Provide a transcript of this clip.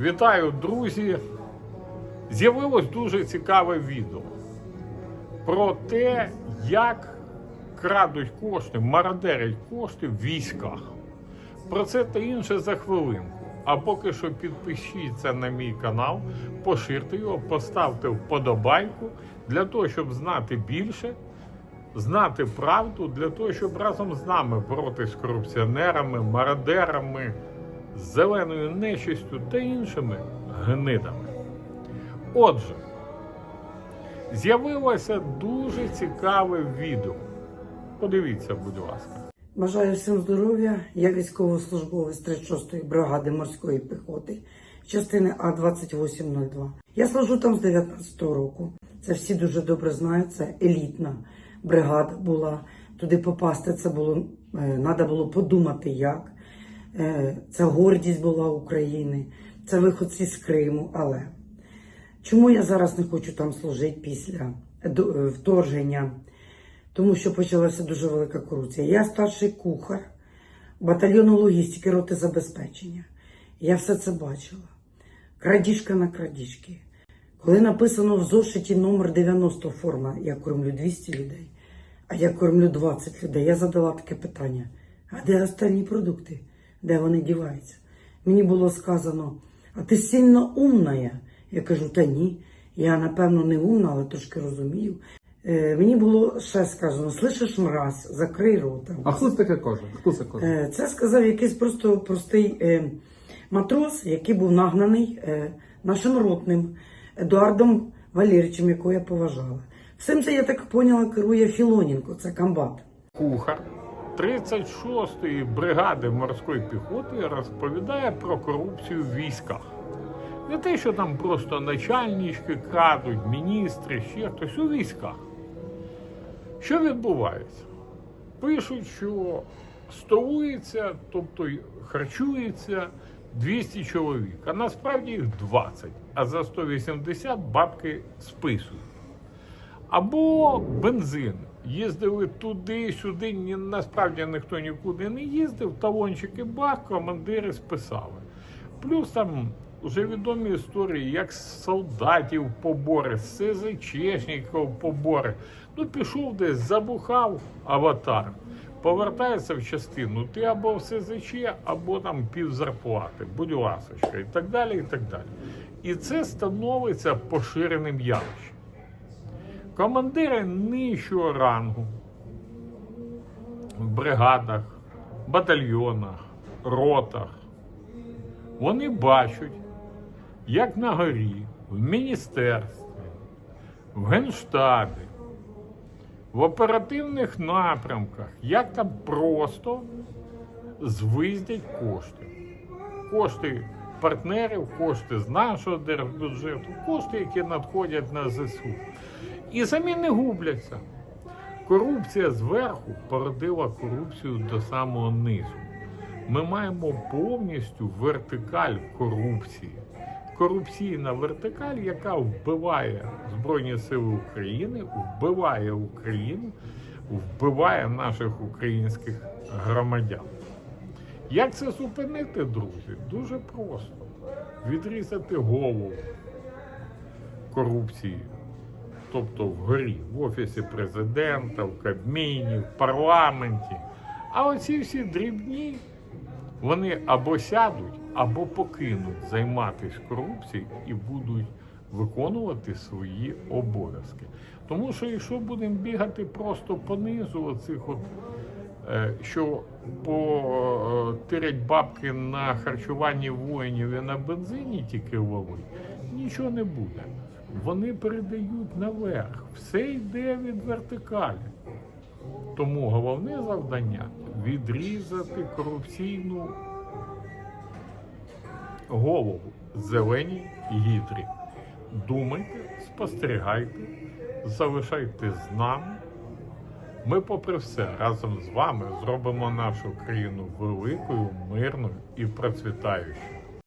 Вітаю, друзі! З'явилось дуже цікаве відео про те, як крадуть кошти, мародерять кошти в військах. Про це та інше за хвилинку. А поки що підпишіться на мій канал, поширте його, поставте вподобайку для того, щоб знати більше, знати правду, для того, щоб разом з нами боротися з корупціонерами, мародерами, з зеленою нечистю та іншими гнидами. Отже, з'явилося дуже цікаве відео. Подивіться, будь ласка. Бажаю всім здоров'я. Я військовослужбовець 36-ї бригади морської піхоти, частини А2802. Я служу там з 19-го року. Це всі дуже добре знають. Це елітна бригада була. Туди попасти це було треба було подумати, як. Е, Це гордість була України, це виходці з Криму. Але чому я зараз не хочу там служити після до- е, вторгнення? тому що почалася дуже велика корупція. Я старший кухар батальйону логістики роти забезпечення. Я все це бачила. Крадіжка на крадіжки. Коли написано в зошиті номер 90 форма, я кормлю 200 людей, а я кормлю 20 людей, я задала таке питання: а де останні продукти? Де вони діваються? Мені було сказано, а ти сильно умна. Я кажу, та ні. Я, напевно, не умна, але трошки розумію. Е, мені було ще сказано: слышиш, мразь, закрий рота. А хто це таке каже? Хто це каже? Е, Це сказав якийсь просто простий е, матрос, який був нагнаний е, нашим ротним Едуардом Валерійовичем, якого я поважала. Всім це, я так поняла, керує Філоненко, це комбат. Кухар 36-ї бригади морської піхоти розповідає про корупцію в військах. Не те, що там просто начальнички крадуть, міністри, ще хтось у військах. Що відбувається? Пишуть, що столується, тобто харчується 200 чоловік, а насправді їх 20, а за 180 бабки списують. Або бензин. Їздили туди-сюди, ні, насправді ніхто нікуди не їздив, талончики бах, командири списали. Плюс там вже відомі історії, як солдатів побори, СЗЧшників побори. Ну, пішов десь, забухав аватар, повертається в частину, ти або в СЗЧ, або там пів зарплати, будь ласочка, і так далі, і так далі. І це становиться поширеним явищем. Командири нижчого рангу в бригадах, батальйонах, ротах. Вони бачать, як на горі, в міністерстві, в генштабі, в оперативних напрямках, як там просто звиздять кошти. Кошти партнерів, кошти з нашого держбюджету, кошти, які надходять на ЗСУ. І самі не губляться. Корупція зверху породила корупцію до самого низу. Ми маємо повністю вертикаль корупції. Корупційна вертикаль, яка вбиває Збройні Сили України, вбиває Україну, вбиває наших українських громадян. Як це зупинити, друзі? Дуже просто. Відрізати голову корупції, тобто вгорі, в Офісі президента, в Кабміні, в парламенті. А оці всі дрібні, вони або сядуть, або покинуть займатися корупцією і будуть виконувати свої обов'язки. Тому що якщо будемо бігати просто понизу оцих от е, що потирять бабки на харчуванні воїнів і на бензині тільки ловить, нічого не буде. Вони передають наверх. Все йде від вертикалі. Тому головне завдання відрізати корупційну голову зеленій гідрі. Думайте, спостерігайте, залишайтесь з нами. Ми, попри все, разом з вами зробимо нашу країну великою, мирною і процвітаючою.